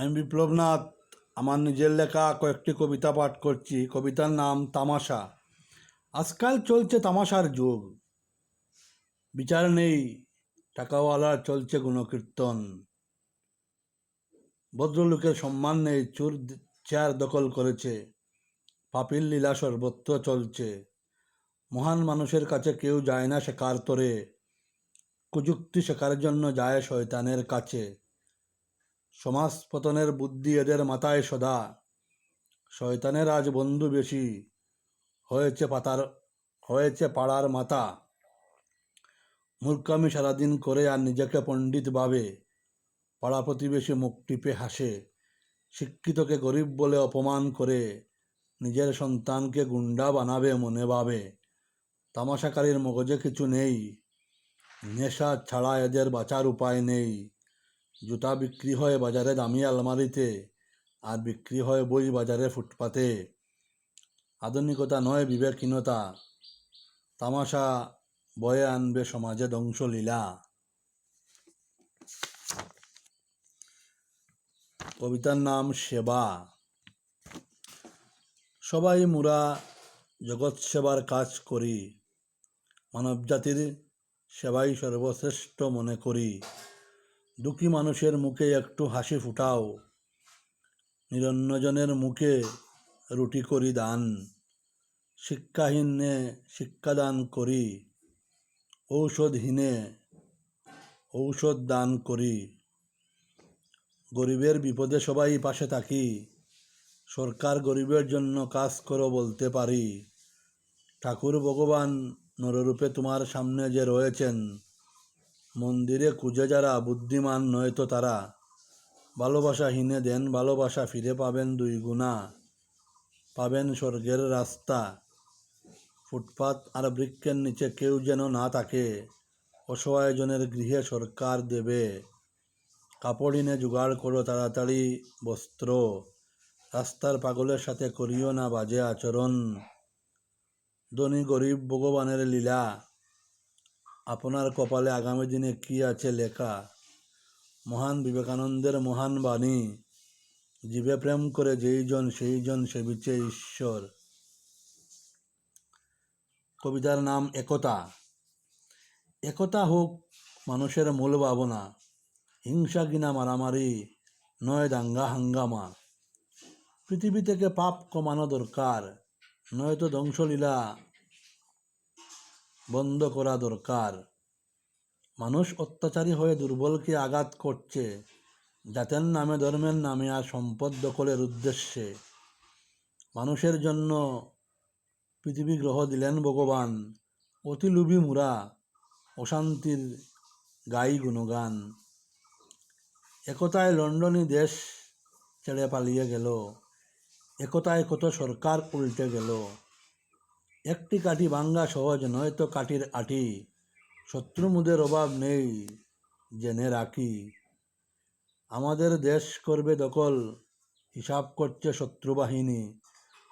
আমি বিপ্লবনাথ, আমার নিজের লেখা কয়েকটি কবিতা পাঠ করছি। কবিতার নাম তামাশা। আজকাল চলছে তামাশার যুগ। বিচার নেই, টাকাওয়ালার চলছে গুণকীর্তন। ভদ্রলোকের সম্মান নেই, চুর চেয়ার দখল করেছে। পাপিল লীলা সর্বত্র চলছে। মহান মানুষের কাছে কেউ যায় না শেখার তরে। কুযুক্তি শেখার জন্য যায় শয়তানের কাছে। সমাজ পতনের বুদ্ধি এদের মাথায় সদা। শয়তানের আজ বন্ধু বেশি। হয়েছে পাতার হয়েছে পাড়ার মাথা। মূর্খামি সারাদিন করে আর নিজেকে পণ্ডিত ভাবে। পাড়া প্রতিবেশী মুখ টিপে হাসে। শিক্ষিতকে গরিব বলে অপমান করে। নিজের সন্তানকে গুন্ডা বানাবে মনে ভাবে। তামাশাকারীর মগজে কিছু নেই। নেশা ছাড়া এদের বাঁচার উপায় নেই। জুতা বিক্রি হয় বাজারে দামি আলমারিতে আর বিক্রি হয় বই বাজারে ফুটপাতে। আধুনিকতা নয় বিবেকহীনতা। তামাশা বয়ে আনবে সমাজে ধ্বংসলীলা। কবিতার নাম সেবা। সবাই মুরা জগৎ সেবার কাজ করি। মানবজাতির সেবাই সর্বশ্রেষ্ঠ মনে করি। দুঃখী মানুষের মুখে একটু হাসি ফুটাও। নিরন্নজনের মুখে রুটি করি দান। শিক্ষাহীনে শিক্ষাদান করি। ঔষধহীনে ঔষধ দান করি। গরিবের বিপদে সবাই পাশে থাকি। সরকার গরিবের জন্য কাজ করো বলতে পারি। ঠাকুর ভগবান নররূপে তোমার সামনে যে রয়েছেন মন্দিরে খুঁজে যারা বুদ্ধিমান নয়তো তারা ভালোবাসাহীনে দেন, ভালোবাসা ফিরে পাবেন দুই গুণা। পাবেন স্বর্গের রাস্তা, ফুটপাত আর বৃক্ষের নিচে কেউ যেন না থাকে। অসহায়জনের গৃহে সরকার দেবে। কাপড় এনে জোগাড় করো তাড়াতাড়ি বস্ত্র। রাস্তার পাগলের সাথে করিও না বাজে আচরণ। ধনী গরিব ভগবানের লীলা। আপনার কপালে আগামী দিনে কি আছে লেখা? মহান বিবেকানন্দের মহান বাণী। জীবে প্রেম করে যেই জন, সেই জন সেবিছে ঈশ্বর। কবিতার নাম একতা। একতা হোক মানুষের মূল ভাবনা। হিংসা কিনা মারামারি, নয় দাঙ্গা হাঙ্গামা। পৃথিবী থেকে পাপ কমানো দরকার, নয়তো ধ্বংসলীলা বন্ধ করা দরকার। মানুষ অত্যাচারী হয়ে দুর্বলকে আঘাত করছে জাতের নামে ধর্মের নামে আর সম্পদ দখলের উদ্দেশ্যে। মানুষের জন্য পৃথিবী গ্রহ দিলেন ভগবান, অতি লোভী মুরা, অশান্তির গাই গুণগান। একতায় লন্ডনী দেশ ছেড়ে পালিয়ে গেল, একতায় কত সরকার উল্টে গেল। একটি কাঠি ভাঙ্গা সহজ নয় তো কাঠির আটি। শত্রুমুদের অভাব নেই, জেনে রাখি। আমাদের দেশ করবে দখল, হিসাব করছে শত্রুবাহিনী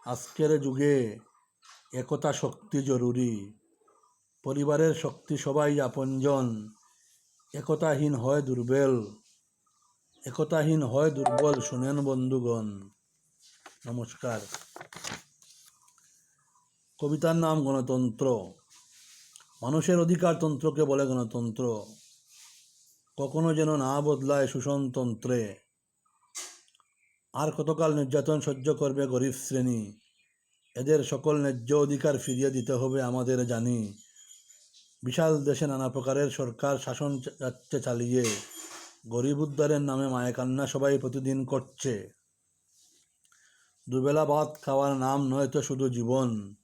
আজকের যুগে একতা শক্তি জরুরি। পরিবারের শক্তি সবাই আপনজন। একতাহীন হয় দুর্বল। একতাহীন হয় দুর্বল, শুনেন বন্ধুগণ। নমস্কার। কবিতার নাম গণতন্ত্র। মানুষের অধিকারতন্ত্রকে বলে গণতন্ত্র। কখনো যেন না বদলায় শোষণতন্ত্রে আর কতকাল নির্যাতন সহ্য করবে গরিব শ্রেণি? এদের সকল ন্যায্য অধিকার ফিরিয়ে দিতে হবে আমাদের জানি। বিশাল দেশে নানা প্রকারের সরকার শাসন যাচ্ছে চালিয়ে। গরিব উদ্ধারের নামে মায়কান্না সবাই প্রতিদিন করছে। দুবেলা ভাত খাওয়ার নাম নয় তো শুধু জীবন।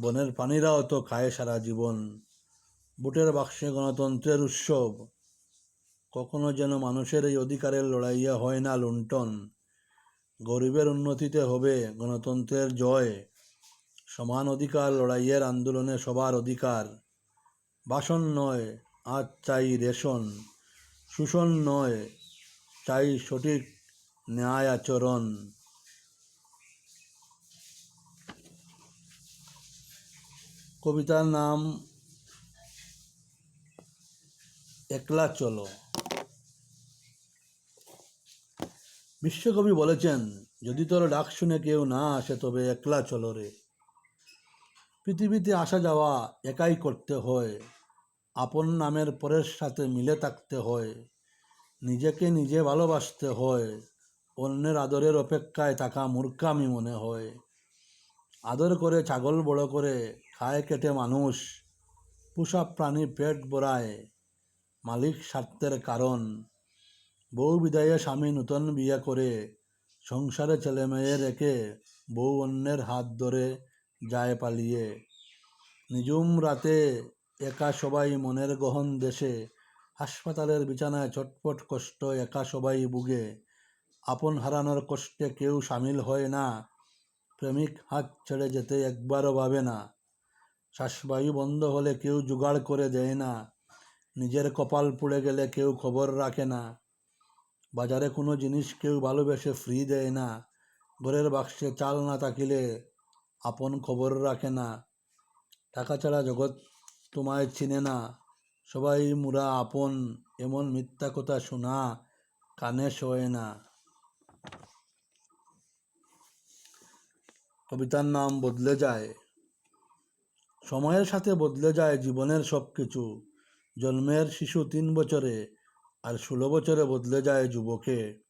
বনের প্রাণীরাও তো খায় সারা জীবন। বুটের বাক্সে গণতন্ত্রের উৎসব। কখনো যেন মানুষের এই অধিকারের লড়াইয়া হয় না লুণ্ঠন। গরিবের উন্নতিতে হবে গণতন্ত্রের জয়। সমান অধিকার লড়াইয়ের আন্দোলনে সবার অধিকার। বাসন নয় আজ চাই রেশন। শোষণ নয়, চাই সঠিক ন্যায় আচরণ। কবিতার নাম একলা চলো। বিশ্বকবি বলেছেন, যদি তোর ডাক শুনে কেউ না আসে, তবে একলা চলো রে। পৃথিবীতে আসা যাওয়া একাই করতে হয়, আপন নামের পরের সাথে মিলে থাকতে হয়, নিজেকে নিজে ভালোবাসতে হয়, অন্যের আদরের অপেক্ষায় থাকা মূর্খামি মনে হয়। আদর করে ছাগল বড় করে খায় কেটে মানুষ, পোষা প্রাণী পেট ভরায়, মালিক স্বার্থের কারণ। বউ বিদায়ে স্বামী নূতন বিয়ে করে, সংসারে ছেলে মেয়ে রেখে বউ অন্যের হাত ধরে যায় পালিয়ে। নিজুম রাতে একা সবাই মনের গহন দেশে, হাসপাতালের বিছানায় ছটপট কষ্ট একা সবাই বুগে আপন হারানোর কষ্টে কেউ সামিল হয় না, প্রেমিক হাত ছেড়ে যেতে একবারও ভাবে না। শ্বাসবায়ু বন্ধ হলে কেউ জোগাড় করে দেয় না। নিজের কপাল পুড়ে গেলে কেউ খবর রাখে না। বাজারে কোনো জিনিস কেউ ভালোবেসে ফ্রি দেয় না। ঘরের বাক্সে চাল না থাকিলে আপন খবর রাখে না। টাকা ছাড়া জগৎ তোমায় চিনে না। সবাই মুরা আপন, এমন মিথ্যা কথা শোনা কানে শোয় না। কবিতার নাম বদলে যায়। সময়ের সাথে বদলে যায় জীবনের সব কিছু জন্মের শিশু তিন বছরে আর ষোলো বছরে বদলে যায় যুবকে।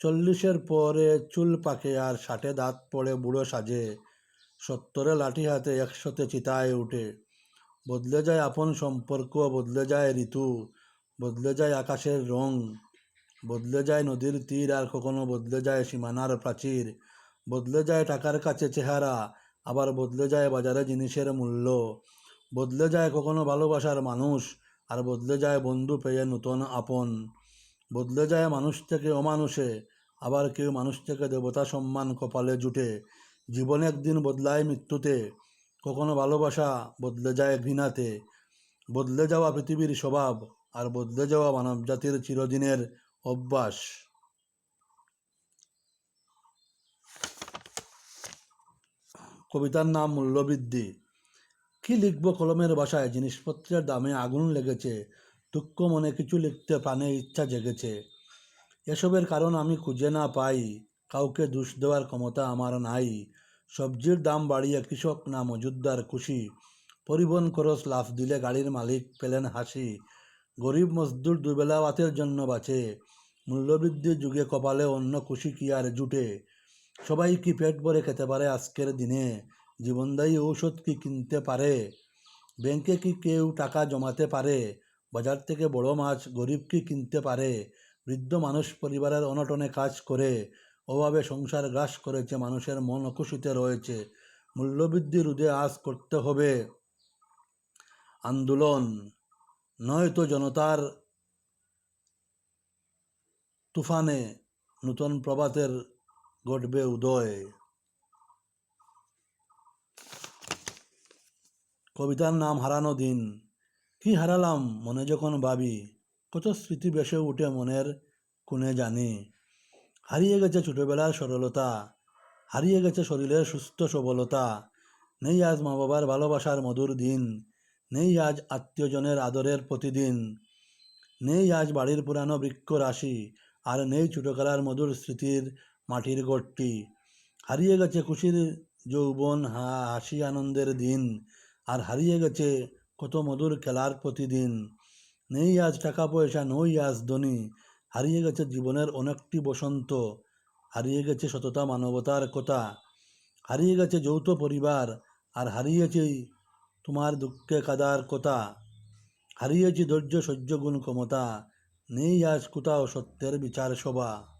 চল্লিশের পরে চুল পাকে আর ষাটে দাঁত পড়ে বুড়ো সাজে। সত্তরে লাঠি হাতে একশোতে চিতায় উঠে। বদলে যায় আপন সম্পর্ক, বদলে যায় ঋতু, বদলে যায় আকাশের রং, বদলে যায় নদীর তীর আর কখনো বদলে যায় সীমানার প্রাচীর, বদলে যায় টাকার কাছে চেহারা আবার বদলে যায় বাজারে জিনিসের মূল্য। বদলে যায় কখনো ভালোবাসার মানুষ, আর বদলে যায় বন্ধু পেয়ে নূতন আপন। বদলে যায় মানুষ থেকে অমানুষে, আবার কেউ মানুষ থেকে দেবতা সম্মান কপালে জুটে। জীবন একদিন বদলায় মৃত্যুতে, কখনো ভালোবাসা বদলে যায় ঘৃণাতে। বদলে যাওয়া পৃথিবীর স্বভাব, আর বদলে যাওয়া মানব জাতির চিরদিনের অভ্যাস। কবিতার নাম মূল্যবৃদ্ধি। কি লিখব কলমের বাসায় জিনিসপত্রের দামে আগুন লেগেছে। দুঃখ মনে কিছু লিখতে প্রাণে ইচ্ছা জেগেছে। এসবের কারণ আমি খুঁজে না পাই। কাউকে দোষ দেওয়ার ক্ষমতা আমার নাই। সবজির দাম বাড়িয়ে কৃষক না মজুদ্দার খুশি। পরিবহন খরচ লাভ দিলে গাড়ির মালিক পেলেন হাসি। গরিব মজদুর দুবেলা ভাতের জন্য বাঁচে। মূল্যবৃদ্ধির যুগে কপালে অন্য খুশি কি আর জুটে? সবাই কি পেট ভরে খেতে পারে আজকের দিনে? জীবনদায়ী ঔষধ কি কিনতে পারে? ব্যাংকে কি কেউ টাকা জমাতে পারে? বাজার থেকে বড় মাছ গরিব কি কিনতে পারে? বৃদ্ধ মানুষ পরিবারের অনটনে কাজ করে, অভাবে সংসার গ্রাস করেছে, মানুষের মন অকুশিতে রয়েছে। মূল্যবৃদ্ধি রোধে আজ করতে হবে। আন্দোলন। নয়তো জনতার তুফানে নূতন প্রভাতের ঘটবে উদয় কবিতার নাম হারানো দিন। কি হারালাম মনে যখন ভাবি, কত স্মৃতি বেসে উঠে মনের কোণে জানি। হারিয়ে গেছে ছোটবেলার সরলতা, হারিয়ে গেছে শরীরের সুস্থ সবলতা। নেই আজ মা বাবার ভালোবাসার মধুর দিন, নেই আজ আত্মীয়জনের আদরের প্রতিদিন। নেই আজ বাড়ির পুরানো বৃক্ষ রাশি, আর নেই ছোটবেলার মধুর স্মৃতির মাটির গড়টি। হারিয়ে গেছে খুশির যৌবন, হা, হাসি, আনন্দের দিন। আর হারিয়ে গেছে কত মধুর খেলার প্রতিদিন। নেই আজ টাকা পয়সা নই আজ ধনী। হারিয়ে গেছে জীবনের অনেকটি বসন্ত। হারিয়ে গেছে সততা, মানবতার কথা। হারিয়ে গেছে যৌথ পরিবার। আর হারিয়েছে তোমার দুঃখে কাদার কথা। হারিয়েছি ধৈর্য, সহ্য, গুণ, ক্ষমতা। নেই আজ কোথাও সত্যের বিচার সভা।